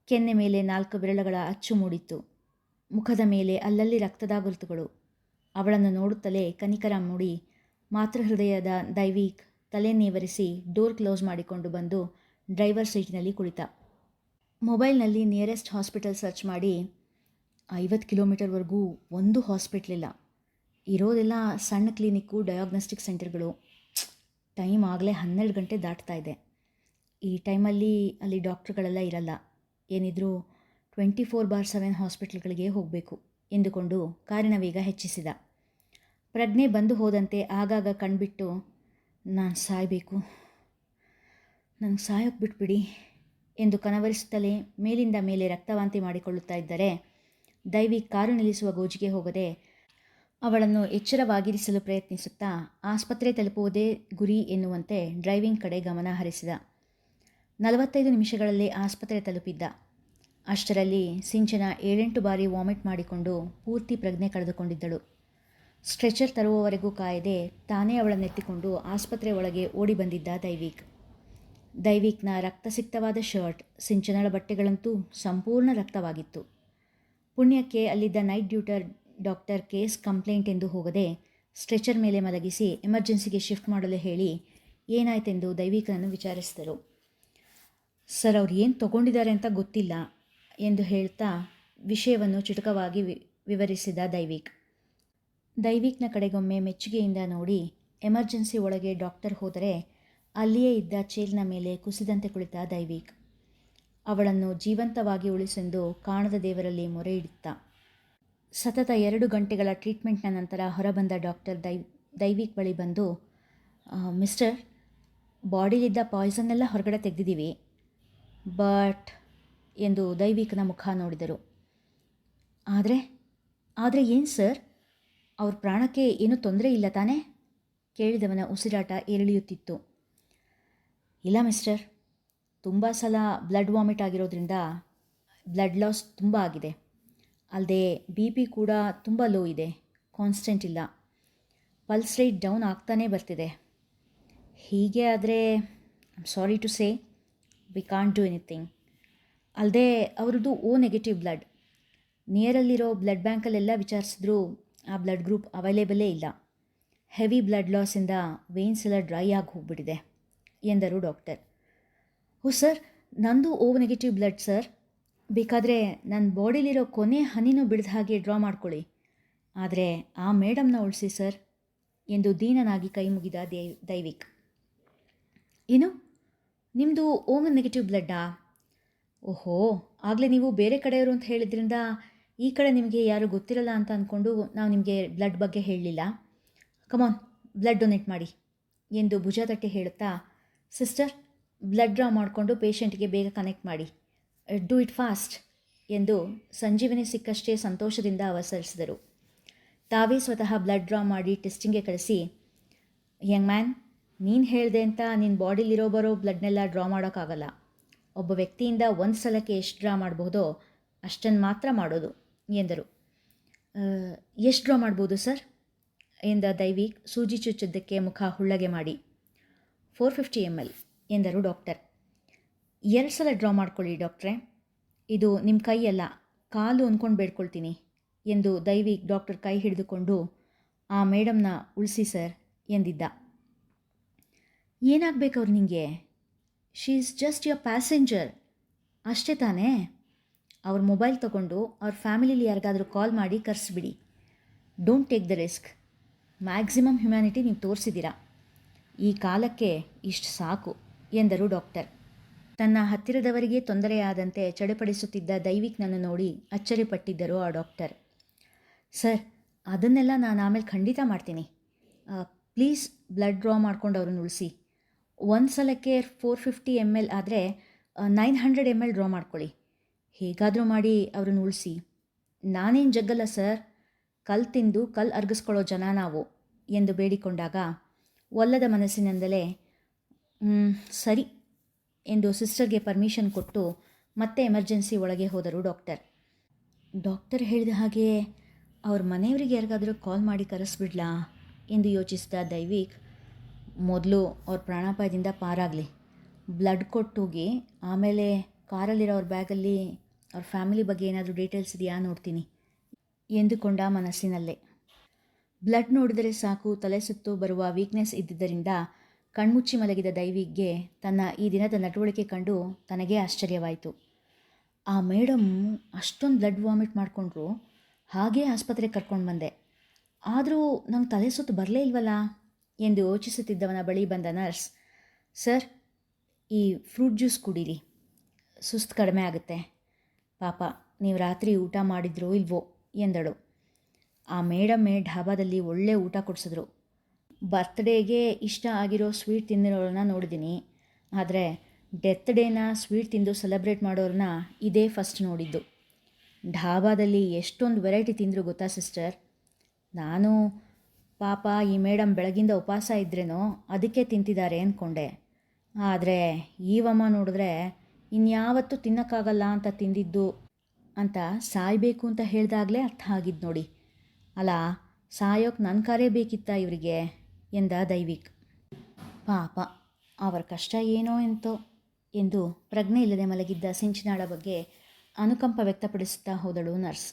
[SPEAKER 1] ಕೆನ್ನೆ ಮೇಲೆ ನಾಲ್ಕು ಬೆರಳುಗಳ ಅಚ್ಚು ಮೂಡಿತ್ತು. ಮುಖದ ಮೇಲೆ ಅಲ್ಲಲ್ಲಿ ರಕ್ತದ ಗುರುತುಗಳು. ಅವಳನ್ನು ನೋಡುತ್ತಲೇ ಕನಿಕರ ಮೂಡಿ ಮಾತೃಹೃದಯದ ದೈವಿಕ್ ತಲೆ ನೇವರಿಸಿ ಡೋರ್ ಕ್ಲೋಸ್ ಮಾಡಿಕೊಂಡು ಬಂದು ಡ್ರೈವರ್ ಸೀಟ್ನಲ್ಲಿ ಕುಳಿತ. ಮೊಬೈಲ್ನಲ್ಲಿ ನಿಯರೆಸ್ಟ್ ಹಾಸ್ಪಿಟಲ್ ಸರ್ಚ್ ಮಾಡಿ ಐವತ್ತು ಕಿಲೋಮೀಟರ್ವರೆಗೂ ಒಂದು ಹಾಸ್ಪಿಟ್ಲಿಲ್ಲ ಇರೋದೆಲ್ಲ ಸಣ್ಣ ಕ್ಲಿನಿಕ್ಕು ಡಯಾಗ್ನೋಸ್ಟಿಕ್ ಸೆಂಟರ್ಗಳು. ಟೈಮ್ ಆಗಲೇ ಹನ್ನೆರಡು ಗಂಟೆ ದಾಟ್ತಾ ಇದೆ. ಈ ಟೈಮಲ್ಲಿ ಅಲ್ಲಿ ಡಾಕ್ಟ್ರುಗಳೆಲ್ಲ ಇರಲ್ಲ. ಏನಿದ್ರೂ ಟ್ವೆಂಟಿ ಫೋರ್ ಬಾರ್ ಸೆವೆನ್ ಹಾಸ್ಪಿಟ್ಲ್ಗಳಿಗೆ ಹೋಗಬೇಕು ಎಂದುಕೊಂಡು ಕಾರಿನ ವೇಗ ಹೆಚ್ಚಿಸಿದ. ಪ್ರಜ್ಞೆ ಬಂದು ಹೋದಂತೆ ಆಗಾಗ ಕಣ್ಬಿಟ್ಟು, ನಾನು ಸಾಯಬೇಕು. ನಂಗೆ ಸಾಯೋಕ್ಕೆ ಬಿಟ್ಬಿಡಿ ಎಂದು ಕನವರಿಸುತ್ತಲೇ ಮೇಲಿಂದ ಮೇಲೆ ರಕ್ತವಾಂತಿ ಮಾಡಿಕೊಳ್ಳುತ್ತಾ ಇದ್ದರೆ ದೈವಿ ಕಾರು ನಿಲ್ಲಿಸುವ ಗೋಜಿಗೆ ಹೋಗದೆ ಅವಳನ್ನು ಎಚ್ಚರವಾಗಿರಿಸಲು ಪ್ರಯತ್ನಿಸುತ್ತಾ ಆಸ್ಪತ್ರೆ ತಲುಪುವುದೇ ಗುರಿ ಎನ್ನುವಂತೆ ಡ್ರೈವಿಂಗ್ ಕಡೆ ಗಮನ ಹರಿಸಿದ. ನಲವತ್ತೈದು ನಿಮಿಷಗಳಲ್ಲಿ ಆಸ್ಪತ್ರೆ ತಲುಪಿದ್ದ. ಅಷ್ಟರಲ್ಲಿ ಸಿಂಚನ ಏಳೆಂಟು ಬಾರಿ ವಾಮಿಟ್ ಮಾಡಿಕೊಂಡು ಪೂರ್ತಿ ಪ್ರಜ್ಞೆ ಕಳೆದುಕೊಂಡಿದ್ದಳು. ಸ್ಟ್ರೆಚರ್ ತರುವವರೆಗೂ ಕಾಯದೆ ತಾನೇ ಅವಳನ್ನೆತ್ತಿಕೊಂಡು ಆಸ್ಪತ್ರೆ ಒಳಗೆ ಓಡಿ ಬಂದಿದ್ದ ದೈವಿಕ್. ದೈವಿಕ್ನ ರಕ್ತಸಿಕ್ತವಾದ ಶರ್ಟ್, ಸಿಂಚನಳ ಬಟ್ಟೆಗಳಂತೂ ಸಂಪೂರ್ಣ ರಕ್ತವಾಗಿತ್ತು. ಪುಣ್ಯಕ್ಕೆ ಅಲ್ಲಿದ್ದ night duty doctor case complaint ಎಂದು ಹೋಗದೆ ಸ್ಟ್ರೆಚರ್ ಮೇಲೆ ಮಲಗಿಸಿ ಎಮರ್ಜೆನ್ಸಿಗೆ ಶಿಫ್ಟ್ ಮಾಡಲು ಹೇಳಿ ಏನಾಯ್ತೆಂದು ದೈವಿಕನನ್ನು ವಿಚಾರಿಸಿದರು. ಸರ್, ಅವ್ರು ಏನು ತಗೊಂಡಿದ್ದಾರೆ ಅಂತ ಗೊತ್ತಿಲ್ಲ ಎಂದು ಹೇಳ್ತಾ ವಿಷಯವನ್ನು ಚುಟುಕವಾಗಿ ವಿವರಿಸಿದ ದೈವಿಕ್. ದೈವಿಕ್ನ ಕಡೆಗೊಮ್ಮೆ ಮೆಚ್ಚುಗೆಯಿಂದ ನೋಡಿ ಎಮರ್ಜೆನ್ಸಿ ಒಳಗೆ ಡಾಕ್ಟರ್ ಹೋದರೆ ಅಲ್ಲಿಯೇ ಇದ್ದ ಚೇಲ್ನ ಮೇಲೆ ಕುಸಿದಂತೆ ಕುಳಿತ ದೈವಿಕ್. ಅವಳನ್ನು ಜೀವಂತವಾಗಿ ಉಳಿಸೆಂದು ಕಾಣದ ದೇವರಲ್ಲಿ ಮೊರೆ ಇಡುತ್ತ ಸತತ ಎರಡು ಗಂಟೆಗಳ ಟ್ರೀಟ್ಮೆಂಟ್ನ ನಂತರ ಹೊರಬಂದ ಡಾಕ್ಟರ್ ದೈ ದೈವಿಕ್ ಬಳಿ ಬಂದು "ಆ, ಮಿಸ್ಟರ್ ಬಾಡಿಲಿದ್ದ ಪಾಯ್ಸನ್ನೆಲ್ಲ ಹೊರಗಡೆ ತೆಗೆದಿದ್ದೀವಿ ಬಟ್ ಎಂದು ದೈವಿಕನ ಮುಖ ನೋಡಿದರು. ಆದರೆ ಆದರೆ ಏನು ಸರ್? ಅವ್ರ ಪ್ರಾಣಕ್ಕೆ ಏನೂ ತೊಂದರೆ ಇಲ್ಲ ತಾನೇ? ಕೇಳಿದವನ ಉಸಿರಾಟ ಏರಿಳಿಯುತ್ತಿತ್ತು. ಇಲ್ಲ ಮಿಸ್ಟರ್ ತುಂಬ ಸಲ ಬ್ಲಡ್ ವಾಮಿಟ್ ಆಗಿರೋದ್ರಿಂದ ಬ್ಲಡ್ ಲಾಸ್ ತುಂಬ ಆಗಿದೆ. ಅಲ್ಲದೆ ಬಿ ಪಿ ಕೂಡ ತುಂಬ ಲೋ ಇದೆ. ಕಾನ್ಸ್ಟೆಂಟ್ ಇಲ್ಲ. ಪಲ್ಸ್ ರೇಟ್ ಡೌನ್ ಆಗ್ತಾನೇ ಬರ್ತಿದೆ. ಹೀಗೆ ಆದರೆ I'm sorry to say we can't do anything ಅಲ್ಲದೆ ಅವ್ರದ್ದು ಓ ನೆಗೆಟಿವ್ ಬ್ಲಡ್ ನಿಯರಲ್ಲಿರೋ ಬ್ಲಡ್ ಬ್ಯಾಂಕಲ್ಲೆಲ್ಲ ವಿಚಾರಿಸಿದ್ರೂ, ಆ ಬ್ಲಡ್ ಗ್ರೂಪ್ ಅವೈಲೇಬಲೇ ಇಲ್ಲ. ಹೆವಿ ಬ್ಲಡ್ ಲಾಸಿಂದ ವೇನ್ಸ್ ಎಲ್ಲ ಡ್ರೈ ಆಗಿ ಹೋಗ್ಬಿಟ್ಟಿದೆ ಎಂದರು ಡಾಕ್ಟರ್ ಓ ಸರ್, ನಂದು ಓ ನೆಗೆಟಿವ್ ಬ್ಲಡ್ ಸರ್ ಬೇಕಾದರೆ ನನ್ನ ಬಾಡಿಲಿರೋ ಕೊನೆ ಹನಿನೂ ಬಿಡ್ದ ಹಾಗೆ ಡ್ರಾ ಮಾಡ್ಕೊಳ್ಳಿ. ಆದರೆ ಆ ಮೇಡಮ್ನ ಉಳಿಸಿ, ಸರ್. ಎಂದು ದೀನನಾಗಿ ಕೈ ಮುಗಿದ ದೇ, ದೈವಿಕ್. ಏನು? ನಿಮ್ಮದು ಓಂಗ್ ನೆಗೆಟಿವ್ ಬ್ಲಡ್ಡಾ? ಓಹೋ, ಆಗಲೇ ನೀವು ಬೇರೆ ಕಡೆಯವರು ಅಂತ ಹೇಳಿದ್ರಿಂದ ಈ ಕಡೆ ನಿಮಗೆ ಯಾರು ಗೊತ್ತಿರಲ್ಲ ಅಂತ ಅಂದ್ಕೊಂಡು ನಾವು ನಿಮಗೆ ಬ್ಲಡ್ ಬಗ್ಗೆ ಹೇಳಲಿಲ್ಲ. ಕಮಾನ್ ಬ್ಲಡ್ ಡೊನೇಟ್ ಮಾಡಿ ಎಂದು ಭುಜ ತಟ್ಟಿ ಹೇಳುತ್ತಾ, ಸಿಸ್ಟರ್, ಬ್ಲಡ್ ಡ್ರಾ ಮಾಡಿಕೊಂಡು ಪೇಷಂಟ್ಗೆ ಬೇಗ ಕನೆಕ್ಟ್ ಮಾಡಿ. ಡೂ ಇಟ್ ಫಾಸ್ಟ್ ಎಂದು ಸಂಜೀವಿನಿ ಸಿಕ್ಕಷ್ಟೇ ಸಂತೋಷದಿಂದ ಅವಸರಿಸಿದರು. ತಾವೇ ಸ್ವತಃ ಬ್ಲಡ್ ಡ್ರಾ ಮಾಡಿ ಟೆಸ್ಟಿಂಗ್ಗೆ ಕಳಿಸಿ ಯಂಗ್ ಮ್ಯಾನ್ ನೀನು ಹೇಳಿದೆ ಅಂತ ನಿನ್ನ ಬಾಡಿಲಿರೋ ಬರೋ ಬ್ಲಡ್ನೆಲ್ಲ ಡ್ರಾ ಮಾಡೋಕ್ಕಾಗಲ್ಲ. ಒಬ್ಬ ವ್ಯಕ್ತಿಯಿಂದ ಒಂದು ಸಲಕ್ಕೆ ಎಷ್ಟು ಡ್ರಾ ಮಾಡಬಹುದೋ ಅಷ್ಟನ್ನು ಮಾತ್ರ ಮಾಡೋದು ಎಂದರು. ಎಷ್ಟು ಡ್ರಾ ಮಾಡ್ಬೋದು ಸರ್? ಎಂದ ದೈವಿಕ್ ಸೂಜಿ ಚುಚ್ಚಿದ್ದಕ್ಕೆ ಮುಖ ಹುಳ್ಳಗೆ ಮಾಡಿ. ಫೋರ್ ಫಿಫ್ಟಿ ಎಂ ಎಲ್ ಎಂದರು ಡಾಕ್ಟರ್. ಎರಡು ಸಲ ಡ್ರಾ ಮಾಡ್ಕೊಳ್ಳಿ ಡಾಕ್ಟ್ರೆ ಇದು ನಿಮ್ಮ ಕೈಯಲ್ಲ, ಕಾಲು ಅಂದ್ಕೊಂಡು ಬೇಡ್ಕೊಳ್ತೀನಿ ಎಂದು ದೈವಿ ಡಾಕ್ಟರ್ ಕೈ ಹಿಡಿದುಕೊಂಡು, ಆ ಮೇಡಮ್ನ ಉಳಿಸಿ ಸರ್ ಎಂದಿದ್ದ. ಏನಾಗಬೇಕು ಅವ್ರು ನಿಮಗೆ she is just your passenger ಅಷ್ಟೇ ತಾನೇ? ಅವ್ರ ಮೊಬೈಲ್ ತೊಗೊಂಡು ಅವ್ರ ಫ್ಯಾಮಿಲಿಲಿ ಯಾರಿಗಾದರೂ ಕಾಲ್ ಮಾಡಿ ಕರೆಸ್ಬಿಡಿ. Don't take the risk maximum humanity ನೀವು ತೋರಿಸಿದ್ದೀರಾ. ಈ ಕಾಲಕ್ಕೆ ಇಷ್ಟು ಸಾಕು ಎಂದರು ಡಾಕ್ಟರ್ ತನ್ನ ಹತ್ತಿರದವರಿಗೆ ತೊಂದರೆಯಾದಂತೆ ಚಡಪಡಿಸುತ್ತಿದ್ದ ದೈವಿಕ್ನನ್ನು ನೋಡಿ ಅಚ್ಚರಿಪಟ್ಟಿದ್ದರು ಆ ಡಾಕ್ಟರ್. ಸರ್, ಅದನ್ನೆಲ್ಲ ನಾನು ಆಮೇಲೆ ಖಂಡಿತ ಮಾಡ್ತೀನಿ. ಪ್ಲೀಸ್ ಬ್ಲಡ್ ಡ್ರಾ ಮಾಡ್ಕೊಂಡು ಅವ್ರನ್ನ ಉಳಿಸಿ. ಒಂದು ಸಲಕ್ಕೆ ಫೋರ್ ಫಿಫ್ಟಿ ಎಂ ಎಲ್ ಆದರೆ nine hundred M L draw ಮಾಡ್ಕೊಳ್ಳಿ. ಹೇಗಾದರೂ ಮಾಡಿ ಅವ್ರನ್ನ ಉಳಿಸಿ. ನಾನೇನು ಜಗ್ಗಲ್ಲ ಸರ್. ಕಲ್ ತಿಂದು ಕಲ್ ಅರ್ಗಿಸ್ಕೊಳ್ಳೋ ಜನ ನಾವು ಎಂದು ಬೇಡಿಕೊಂಡಾಗ, ಒಲ್ಲದ ಮನಸ್ಸಿನಿಂದಲೇ ಸರಿ. ಎಂದು ಸಿಸ್ಟರ್ಗೆ ಪರ್ಮಿಷನ್ ಕೊಟ್ಟು ಮತ್ತೆ ಎಮರ್ಜೆನ್ಸಿ ಒಳಗೆ ಹೋದರು ಡಾಕ್ಟರ್. ಡಾಕ್ಟರ್ ಹೇಳಿದ ಹಾಗೆ, ಅವ್ರ ಮನೆಯವರಿಗೆ ಯಾರಿಗಾದರೂ ಕಾಲ್ ಮಾಡಿ ಕರೆಸ್ಬಿಡ್ಲಾ? ಎಂದು ಯೋಚಿಸಿದ ದೈವಿಕ್, ಮೊದಲು ಅವ್ರ ಪ್ರಾಣಾಪಾಯದಿಂದ ಪಾರಾಗಲಿ. ಬ್ಲಡ್ ಕೊಟ್ಟೋಗಿ ಆಮೇಲೆ ಕಾರಲ್ಲಿರೋ ಅವ್ರ ಬ್ಯಾಗಲ್ಲಿ ಅವ್ರ ಫ್ಯಾಮಿಲಿ ಬಗ್ಗೆ ಏನಾದರೂ ಡೀಟೇಲ್ಸ್ ಇದೆಯಾ ನೋಡ್ತೀನಿ, ಎಂದುಕೊಂಡ ಮನಸ್ಸಿನಲ್ಲೇ. ಬ್ಲಡ್ ನೋಡಿದರೆ ಸಾಕು, ತಲೆ ಸುತ್ತು ಬರುವ ವೀಕ್ನೆಸ್ ಇದ್ದಿದ್ದರಿಂದ ಕಣ್ಮುಚ್ಚಿ ಮಲಗಿದ ದೈವಿಗೆ ತನ್ನ ಈ ದಿನದ ನಡವಳಿಕೆ ಕಂಡು ತನಗೇ ಆಶ್ಚರ್ಯವಾಯಿತು. ಆ ಮೇಡಮ್ ಅಷ್ಟೊಂದು ಬ್ಲಡ್ ವಾಮಿಟ್ ಮಾಡಿಕೊಂಡ್ರು, ಹಾಗೇ ಆಸ್ಪತ್ರೆಗೆ ಕರ್ಕೊಂಡು ಬಂದೆ. ಆದರೂ ನಂಗೆ ತಲೆ ಸುತ್ತು ಬರಲೇ ಇಲ್ವಲ್ಲ ಎಂದು ಯೋಚಿಸುತ್ತಿದ್ದವನ ಬಳಿ ಬಂದ ನರ್ಸ್, ಸರ್, ಈ ಫ್ರೂಟ್ ಜ್ಯೂಸ್ ಕುಡೀರಿ. ಸುಸ್ತು ಕಡಿಮೆ ಆಗುತ್ತೆ. ಪಾಪ, ನೀವು ರಾತ್ರಿ ಊಟ ಮಾಡಿದ್ರೋ ಇಲ್ವೋ? ಎಂದಳು. ಆ ಮೇಡಮ್ಮೆ ಢಾಬಾದಲ್ಲಿ ಒಳ್ಳೆ ಊಟ ಕೊಡಿಸಿದ್ರು. ಬರ್ತ್ಡೇಗೆ ಇಷ್ಟ ಆಗಿರೋ ಸ್ವೀಟ್ ತಿಂದಿರೋರನ್ನ ನೋಡಿದ್ದೀನಿ ಆದರೆ ಡೆತ್ ಡೇನ ಸ್ವೀಟ್ ತಿಂದು ಸೆಲೆಬ್ರೇಟ್ ಮಾಡೋರನ್ನ ಇದೇ ಫಸ್ಟ್ ನೋಡಿದ್ದು. ಢಾಬಾದಲ್ಲಿ ಎಷ್ಟೊಂದು ವೆರೈಟಿ ತಿಂದರು ಗೊತ್ತಾ ಸಿಸ್ಟರ್ ನಾನು ಪಾಪ ಈ ಮೇಡಮ್ ಬೆಳಗಿಂದ ಉಪವಾಸ ಇದ್ರೇನೋ ಅದಕ್ಕೆ ತಿಂತಿದ್ದಾರೆ ಅಂದ್ಕೊಂಡೆ ಆದರೆ ಈವಮ್ಮ ನೋಡಿದ್ರೆ ಇನ್ಯಾವತ್ತೂ ತಿನ್ನೋಕ್ಕಾಗಲ್ಲ ಅಂತ ತಿಂದಿದ್ದು ಅಂತ ಸಾಯಬೇಕು ಅಂತ ಹೇಳಿದಾಗಲೇ ಅರ್ಥ ಆಗಿದ್ದು ನೋಡಿ. ಅಲ್ಲ ಸಾಯೋಕ್ಕೆ ನನ್ನ ಕಾರೇ ಬೇಕಿತ್ತಾ ಇವರಿಗೆ? ಎಂದ ದೈವಿಕ್. ಪಾಪ, ಅವರ ಕಷ್ಟ ಏನೋ ಎಂತೋ ಎಂದು ಪ್ರಜ್ಞೆ ಇಲ್ಲದೆ ಮಲಗಿದ್ದ ಸಿಂಚನಾಳ ಬಗ್ಗೆ ಅನುಕಂಪ ವ್ಯಕ್ತಪಡಿಸುತ್ತಾ ಹೋದಳು ನರ್ಸ್.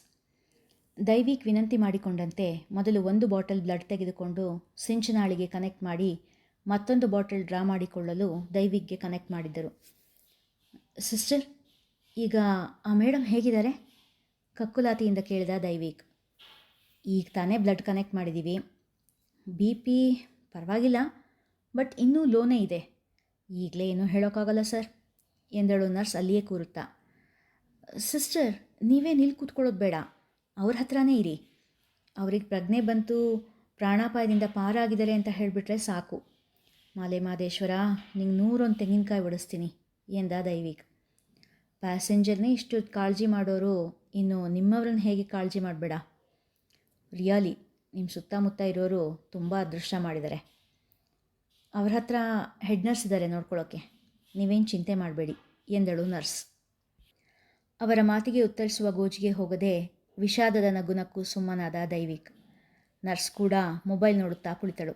[SPEAKER 1] ದೈವಿಕ್ ವಿನಂತಿ ಮಾಡಿಕೊಂಡಂತೆ ಮೊದಲು ಒಂದು ಬಾಟಲ್ ಬ್ಲಡ್ ತೆಗೆದುಕೊಂಡು ಸಿಂಚನಾಳಿಗೆ ಕನೆಕ್ಟ್ ಮಾಡಿ ಮತ್ತೊಂದು ಬಾಟಲ್ ಡ್ರಾ ಮಾಡಿಕೊಳ್ಳಲು ದೈವಿಕ್ಗೆ ಕನೆಕ್ಟ್ ಮಾಡಿದ್ದರು. ಸಿಸ್ಟರ್, ಈಗ ಆ ಮೇಡಮ್ ಹೇಗಿದ್ದಾರೆ? ಕಕ್ಕುಲಾತಿಯಿಂದ ಕೇಳಿದ ದೈವಿಕ್. ಈಗ ತಾನೇ ಬ್ಲಡ್ ಕನೆಕ್ಟ್ ಮಾಡಿದ್ದೀವಿ. ಬಿ ಪಿ ಪರವಾಗಿಲ್ಲ, ಬಟ್ ಇನ್ನೂ ಲೋನೇ ಇದೆ. ಈಗಲೇ ಏನೂ ಹೇಳೋಕ್ಕಾಗಲ್ಲ ಸರ್, ಎಂದಳು ನರ್ಸ್ ಅಲ್ಲಿಯೇ ಕೂರುತ್ತಾ. ಸಿಸ್ಟರ್, ನೀವೇ ನಿಲ್ ಕೂತ್ಕೊಳ್ಳೋದು ಬೇಡ, ಅವ್ರ ಹತ್ರನೇ ಇರಿ. ಅವ್ರಿಗೆ ಪ್ರಜ್ಞೆ ಬಂತು, ಪ್ರಾಣಾಪಾಯದಿಂದ ಪಾರಾಗಿದ್ದಾರೆ ಅಂತ ಹೇಳಿಬಿಟ್ರೆ ಸಾಕು. ಮಾಲೆ ಮಾದೇಶ್ವರ, ನಿಂಗೆ ನೂರೊಂದು ತೆಂಗಿನಕಾಯಿ ಒಡಿಸ್ತೀನಿ, ಎಂದ ದೈವಿಕ್. ಪ್ಯಾಸೆಂಜರ್ನೇ ಇಷ್ಟು ಕಾಳಜಿ ಮಾಡೋರು, ಇನ್ನು ನಿಮ್ಮವ್ರನ್ನ ಹೇಗೆ ಕಾಳಜಿ ಮಾಡಬೇಡ? ರಿಯಲಿ ನಿಮ್ಮ ಸುತ್ತಮುತ್ತ ಇರೋರು ತುಂಬ ಅದೃಷ್ಟ ಮಾಡಿದ್ದಾರೆ ಅವ್ರ ಹತ್ರ ಹೆಡ್ ನರ್ಸ್ ಇದ್ದಾರೆ ನೋಡ್ಕೊಳ್ಳೋಕ್ಕೆ ನೀವೇನು ಚಿಂತೆ ಮಾಡಬೇಡಿ ಎಂದಳು ನರ್ಸ್ ಅವರ ಮಾತಿಗೆ ಉತ್ತರಿಸುವ ಗೋಜಿಗೆ ಹೋಗದೆ ವಿಷಾದದ ನಗುನಕ್ಕೂ ಸುಮ್ಮನಾದ ದೈವಿಕ್. ನರ್ಸ್ ಕೂಡ ಮೊಬೈಲ್ ನೋಡುತ್ತಾ ಕುಳಿತಳು.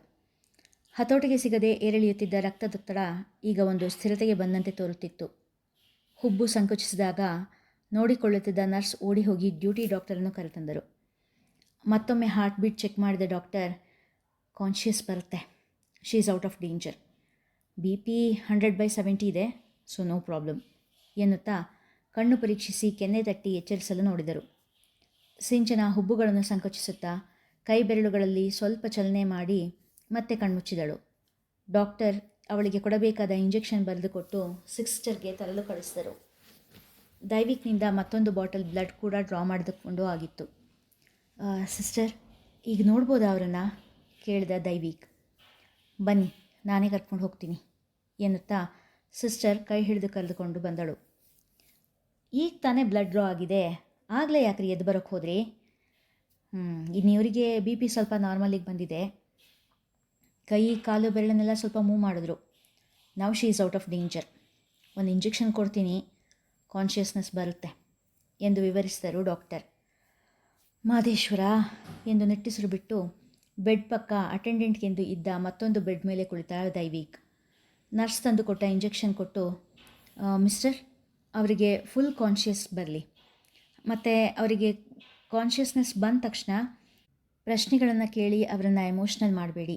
[SPEAKER 1] ಹತೋಟಿಗೆ ಸಿಗದೆ ಏರಿಳಿಯುತ್ತಿದ್ದ ರಕ್ತದೊತ್ತಡ ಈಗ ಒಂದು ಸ್ಥಿರತೆಗೆ ಬಂದಂತೆ ತೋರುತ್ತಿತ್ತು. ಹುಬ್ಬು ಸಂಕುಚಿಸಿದಾಗ ನೋಡಿಕೊಳ್ಳುತ್ತಿದ್ದ ನರ್ಸ್ ಓಡಿ ಹೋಗಿ ಡ್ಯೂಟಿ ಡಾಕ್ಟರನ್ನು ಕರೆತಂದರು. ಮತ್ತೊಮ್ಮೆ ಹಾರ್ಟ್ ಬೀಟ್ ಚೆಕ್ ಮಾಡಿದ ಡಾಕ್ಟರ್ ಕಾನ್ಷಿಯಸ್ ಬರುತ್ತೆ. She is out of danger B P hundred by seventy ಇದೆ ಸೊ ನೋ ಪ್ರಾಬ್ಲಮ್ ಎನ್ನುತ್ತಾ ಕಣ್ಣು ಪರೀಕ್ಷಿಸಿ ಕೆನ್ನೆ ತಟ್ಟಿ ಎಚ್ಚರಿಸಲು ನೋಡಿದರು. ಸಿಂಚನ ಹುಬ್ಬುಗಳನ್ನು ಸಂಕೋಚಿಸುತ್ತಾ ಕೈ ಬೆರಳುಗಳಲ್ಲಿ ಸ್ವಲ್ಪ ಚಲನೆ ಮಾಡಿ ಮತ್ತೆ ಕಣ್ಮುಚ್ಚಿದಳು ಡಾಕ್ಟರ್ ಅವಳಿಗೆ ಕೊಡಬೇಕಾದ ಇಂಜೆಕ್ಷನ್ ಬರೆದುಕೊಟ್ಟು ಸಿಕ್ಸ್ಟರ್ಗೆ ತರಲು ಕಳಿಸಿದರು. ದೈವಿಕ್ನಿಂದ ಮತ್ತೊಂದು ಬಾಟಲ್ ಬ್ಲಡ್ ಕೂಡ ಡ್ರಾ ಮಾಡಿದುಕೊಂಡು ಆಗಿತ್ತು. ಸಿಸ್ಟರ್ ಈಗ ನೋಡ್ಬೋದಾ ಅವರನ್ನು? ಕೇಳಿದ ದೈವಿಕ್. ಬನ್ನಿ, ನಾನೇ ಕರ್ಕೊಂಡು ಹೋಗ್ತೀನಿ, ಎನ್ನುತ್ತಾ ಸಿಸ್ಟರ್ ಕೈ ಹಿಡಿದು ಕರೆದುಕೊಂಡು ಬಂದಳು. ಈಗ ತಾನೇ ಬ್ಲಡ್ ಡ್ರಾ ಆಗಿದೆ, ಆಗಲೇ ಯಾಕ್ರಿ ಎದ್ದು ಬರೋಕ್ಕೆ ಹೋದ್ರಿ? ಹ್ಞೂ ಇನ್ನು ಇವರಿಗೆ ಬಿ ಪಿ ಸ್ವಲ್ಪ ನಾರ್ಮಲಿಗೆ ಬಂದಿದೆ. ಕೈ, ಕಾಲು, ಬೆರಳನ್ನೆಲ್ಲ ಸ್ವಲ್ಪ ಮೂವ್ ಮಾಡಿದ್ರು. ನಾವು she is out of danger ಒಂದು ಇಂಜೆಕ್ಷನ್ ಕೊಡ್ತೀನಿ ಕಾನ್ಷಿಯಸ್ನೆಸ್ ಬರುತ್ತೆ, ಎಂದು ವಿವರಿಸಿದರು ಡಾಕ್ಟರ್ ಮಾದೇಶ್ವರ ಎಂದು ನಿಟ್ಟಿಸಿರು ಬಿಟ್ಟು ಬೆಡ್ ಪಕ್ಕ ಅಟೆಂಡೆಂಟ್ಗೆಂದು ಇದ್ದ ಮತ್ತೊಂದು ಬೆಡ್ ಮೇಲೆ ಕುಳಿತ ದೈವಿಕ್. ನರ್ಸ್ ತಂದು ಕೊಟ್ಟ ಇಂಜೆಕ್ಷನ್ ಕೊಟ್ಟು "ಆ, ಮಿಸ್ಟರ್ ಅವರಿಗೆ ಫುಲ್ ಕಾನ್ಷಿಯಸ್ ಬರಲಿ. ಮತ್ತು ಅವರಿಗೆ ಕಾನ್ಷಿಯಸ್ನೆಸ್ ಬಂದ ತಕ್ಷಣ ಪ್ರಶ್ನೆಗಳನ್ನು ಕೇಳಿ ಅವರನ್ನು ಎಮೋಷ್ನಲ್ ಮಾಡಬೇಡಿ.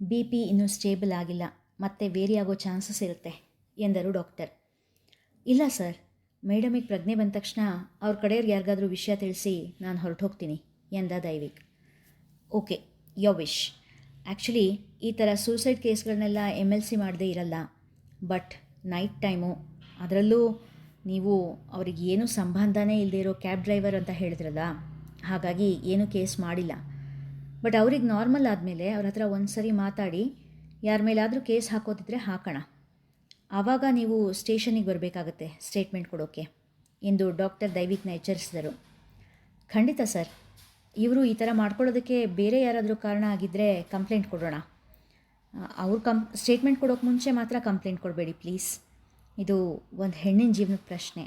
[SPEAKER 1] ಬಿ ಪಿ ಇನ್ನೂ ಸ್ಟೇಬಲ್ ಆಗಿಲ್ಲ. ಮತ್ತೆ ವೇರಿ ಆಗೋ ಚಾನ್ಸಸ್ ಇರುತ್ತೆ ಎಂದರು ಡಾಕ್ಟರ್ ಇಲ್ಲ ಸರ್ ಮೇಡಮಿಗೆ ಪ್ರಜ್ಞೆ ಬಂದ ತಕ್ಷಣ ಅವ್ರ ಕಡೆಯವ್ರಿಗೆ ಯಾರಿಗಾದರೂ ವಿಷಯ ತಿಳಿಸಿ ನಾನು ಹೊರಟು ಹೋಗ್ತೀನಿ ಎಂದ Daivik. Okay you wish actually ಈ ಥರ ಸೂಸೈಡ್ ಕೇಸ್ಗಳನ್ನೆಲ್ಲ ಎಂ ಎಲ್ ಸಿ ಮಾಡದೇ ಇರಲ್ಲ. ಬಟ್ ನೈಟ್ ಟೈಮು ಅದರಲ್ಲೂ ನೀವು ಅವ್ರಿಗೆ ಏನೂ ಸಂಬಂಧನೇ ಇಲ್ಲದೆ ಇರೋ ಕ್ಯಾಬ್ ಡ್ರೈವರ್ ಅಂತ ಹೇಳಿದ್ರಲ್ಲ, ಹಾಗಾಗಿ ಏನೂ ಕೇಸ್ ಮಾಡಿಲ್ಲ. ಬಟ್ ಅವ್ರಿಗೆ ನಾರ್ಮಲ್ ಆದಮೇಲೆ ಅವ್ರ ಹತ್ರ ಒಂದು ಸರಿ ಮಾತಾಡಿ, ಯಾರ ಮೇಲಾದರೂ ಕೇಸ್ ಹಾಕೋದಿದ್ರೆ ಹಾಕೋಣ. ಆವಾಗ ನೀವು ಸ್ಟೇಷನಿಗೆ ಬರಬೇಕಾಗತ್ತೆ ಸ್ಟೇಟ್ಮೆಂಟ್ ಕೊಡೋಕ್ಕೆ ಎಂದು ಡಾಕ್ಟರ್ ದೈವಿಕ್ನ ಎಚ್ಚರಿಸಿದರು. ಖಂಡಿತ ಸರ್. ಇವರು ಈ ಥರ ಮಾಡ್ಕೊಳ್ಳೋದಕ್ಕೆ ಬೇರೆ ಯಾರಾದರೂ ಕಾರಣ ಆಗಿದ್ದರೆ ಕಂಪ್ಲೇಂಟ್ ಕೊಡೋಣ. ಅವ್ರು ಕಂ, ಸ್ಟೇಟ್ಮೆಂಟ್ ಕೊಡೋಕೆ ಮುಂಚೆ ಮಾತ್ರ ಕಂಪ್ಲೇಂಟ್ ಕೊಡಬೇಡಿ ಪ್ಲೀಸ್. ಇದು ಒಂದು ಹೆಣ್ಣಿನ ಜೀವನದ ಪ್ರಶ್ನೆ.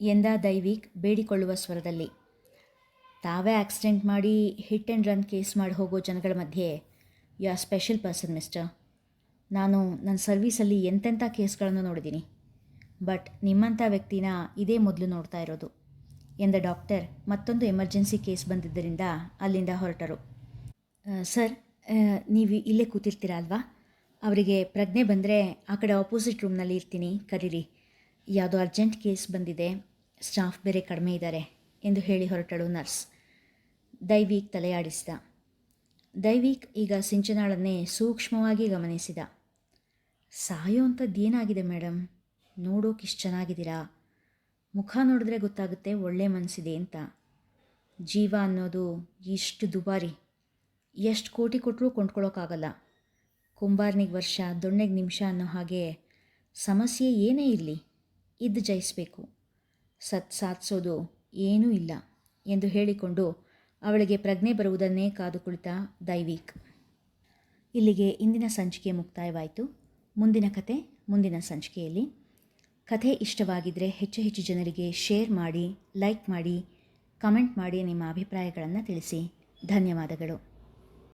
[SPEAKER 1] ಎಂದ ದೈವಿಕ್ ಬೇಡಿಕೊಳ್ಳುವ ಸ್ವರದಲ್ಲಿ, ತಾವೇ ಆಕ್ಸಿಡೆಂಟ್ ಮಾಡಿ ಹಿಟ್ ಆ್ಯಂಡ್ ರನ್ ಕೇಸ್ ಮಾಡಿ ಹೋಗೋ ಜನಗಳ ಮಧ್ಯೆ you are special person, mister. ನಾನು ನನ್ನ ಸರ್ವೀಸಲ್ಲಿ ಎಂತೆಂಥ ಕೇಸ್ಗಳನ್ನು ನೋಡಿದ್ದೀನಿ. ಬಟ್ ನಿಮ್ಮಂಥ ವ್ಯಕ್ತಿನ ಇದೇ ಮೊದಲು ನೋಡ್ತಾ ಇರೋದು. ಎಂದ ಡಾಕ್ಟರ್ ಮತ್ತೊಂದು ಎಮರ್ಜೆನ್ಸಿ ಕೇಸ್ ಬಂದಿದ್ದರಿಂದ ಅಲ್ಲಿಂದ ಹೊರಟರು. ಸರ್ ನೀವು ಇಲ್ಲೇ ಕೂತಿರ್ತೀರಾ ಅಲ್ವಾ? ಅವರಿಗೆ ಪ್ರಜ್ಞೆ ಬಂದರೆ ಆ ಕಡೆ ಆಪೋಸಿಟ್ ರೂಮ್ನಲ್ಲಿ ಇರ್ತೀನಿ, ಕರೀರಿ. ಯಾವುದೋ ಅರ್ಜೆಂಟ್ ಕೇಸ್ ಬಂದಿದೆ ಸ್ಟಾಫ್ ಬೇರೆ ಕಡಿಮೆ ಇದ್ದಾರೆ ಎಂದು ಹೇಳಿ ಹೊರಟಳು ನರ್ಸ್. ದೈವೀಕ್ ತಲೆಯಾಡಿಸಿದ. ದೈವೀಕ್ ಈಗ ಸಿಂಚನಾಳನ್ನೇ ಸೂಕ್ಷ್ಮವಾಗಿ ಗಮನಿಸಿದ. ಸಾಯೋ ಅಂಥದ್ದು ಏನಾಗಿದೆ ಮೇಡಮ್ ನೋಡೋಕೆ ಇಷ್ಟು ಚೆನ್ನಾಗಿದ್ದೀರಾ? ಮುಖ ನೋಡಿದ್ರೆ ಗೊತ್ತಾಗುತ್ತೆ ಒಳ್ಳೆ ಮನಸ್ಸಿದೆ ಅಂತ. ಜೀವ ಅನ್ನೋದು ಎಷ್ಟು ದುಬಾರಿ. ಎಷ್ಟು ಕೋಟಿ ಕೊಟ್ಟರೂ ಕೊಂಡ್ಕೊಳ್ಳೋಕ್ಕಾಗಲ್ಲ ಕುಂಬಾರನಿಗೆ ವರ್ಷ, ದೊಣ್ಣೆಗೆ ನಿಮಿಷ ಅನ್ನೋ ಹಾಗೆ ಸಮಸ್ಯೆ ಏನೇ ಇರಲಿ ಇದ್ದು ಜಯಿಸಬೇಕು. ಸತ್ ಸಾಧಿಸೋದು ಏನೂ ಇಲ್ಲ ಎಂದು ಹೇಳಿಕೊಂಡು ಅವಳಿಗೆ ಪ್ರಜ್ಞೆ ಬರುವುದನ್ನೇ ಕಾದು ಕುಳಿತ ದೈವಿಕ್. ಇಲ್ಲಿಗೆ ಇಂದಿನ ಸಂಚಿಕೆ ಮುಕ್ತಾಯವಾಯಿತು. ಮುಂದಿನ ಕತೆ, ಮುಂದಿನ ಸಂಚಿಕೆಯಲ್ಲಿ. ಕಥೆ ಇಷ್ಟವಾಗಿದ್ದರೆ ಹೆಚ್ಚು ಹೆಚ್ಚು ಜನರಿಗೆ ಶೇರ್ ಮಾಡಿ, ಲೈಕ್ ಮಾಡಿ, ಕಮೆಂಟ್ ಮಾಡಿ ನಿಮ್ಮ ಅಭಿಪ್ರಾಯಗಳನ್ನು ತಿಳಿಸಿ. ಧನ್ಯವಾದಗಳು.